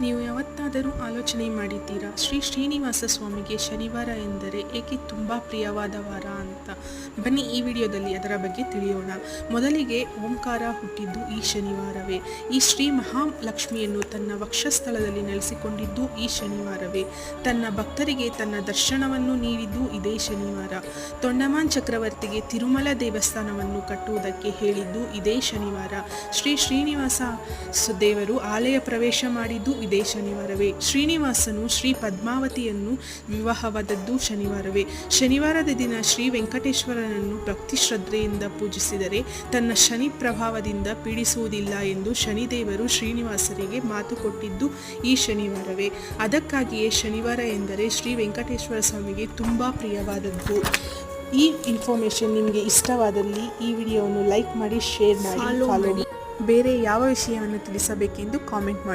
ನೀವು ಯಾವತ್ತಾದರೂ ಆಲೋಚನೆ ಮಾಡಿದ್ದೀರಾ? ಶ್ರೀ ಶ್ರೀನಿವಾಸ ಸ್ವಾಮಿಗೆ ಶನಿವಾರ ಎಂದರೆ ಏಕೆ ತುಂಬ ಪ್ರಿಯವಾದ ವಾರ ಅಂತ? ಬನ್ನಿ ಈ ವಿಡಿಯೋದಲ್ಲಿ ಅದರ ಬಗ್ಗೆ ತಿಳಿಯೋಣ. ಮೊದಲಿಗೆ ಓಂಕಾರ ಹುಟ್ಟಿದ್ದು ಈ ಶನಿವಾರವೇ. ಈ ಶ್ರೀ ಮಹಾಲಕ್ಷ್ಮಿಯನ್ನು ತನ್ನ ವಕ್ಷಸ್ಥಳದಲ್ಲಿ ನೆಲೆಸಿಕೊಂಡಿದ್ದು ಈ ಶನಿವಾರವೇ. ತನ್ನ ಭಕ್ತರಿಗೆ ತನ್ನ ದರ್ಶನವನ್ನು ನೀಡಿದ್ದು ಇದೇ ಶನಿವಾರ. ತೊಂಡಮಾನ್ ಚಕ್ರವರ್ತಿಗೆ ತಿರುಮಲ ದೇವಸ್ಥಾನವನ್ನು ಕಟ್ಟುವುದಕ್ಕೆ ಹೇಳಿದ್ದು ಇದೇ ಶನಿವಾರ. ಶ್ರೀ ಶ್ರೀನಿವಾಸ ದೇವರು ಆಲಯ ಪ್ರವೇಶ ಮಾಡಿದ್ದು ಇದೇ ಶನಿವಾರವೇ. ಶ್ರೀನಿವಾಸನು ಶ್ರೀ ಪದ್ಮಾವತಿಯನ್ನು ವಿವಾಹವಾದದ್ದು ಶನಿವಾರವೇ. ಶನಿವಾರದ ದಿನ ಶ್ರೀ ವೆಂಕಟೇಶ್ವರನನ್ನು ಭಕ್ತಿ ಶ್ರದ್ಧೆಯಿಂದ ಪೂಜಿಸಿದರೆ ತನ್ನ ಶನಿ ಪ್ರಭಾವದಿಂದ ಪೀಡಿಸುವುದಿಲ್ಲ ಎಂದು ಶನಿದೇವರು ಶ್ರೀನಿವಾಸರಿಗೆ ಮಾತು ಕೊಟ್ಟಿದ್ದು ಈ ಶನಿವಾರವೇ. ಅದಕ್ಕಾಗಿಯೇ ಶನಿವಾರ ಎಂದರೆ ಶ್ರೀ ವೆಂಕಟೇಶ್ವರ ಸ್ವಾಮಿಗೆ ತುಂಬ ಪ್ರಿಯವಾದದ್ದು. ಈ ಇನ್ಫಾರ್ಮೇಷನ್ ನಿಮಗೆ ಇಷ್ಟವಾದಲ್ಲಿ ಈ ವಿಡಿಯೋವನ್ನು ಲೈಕ್ ಮಾಡಿ ಶೇರ್ ಮಾಡಿ ಫಾಲೋ ಮಾಡಿ. ಬೇರೆ ಯಾವ ವಿಷಯವನ್ನು ತಿಳಿಸಬೇಕೆಂದು ಕಾಮೆಂಟ್ ಮಾಡಿ.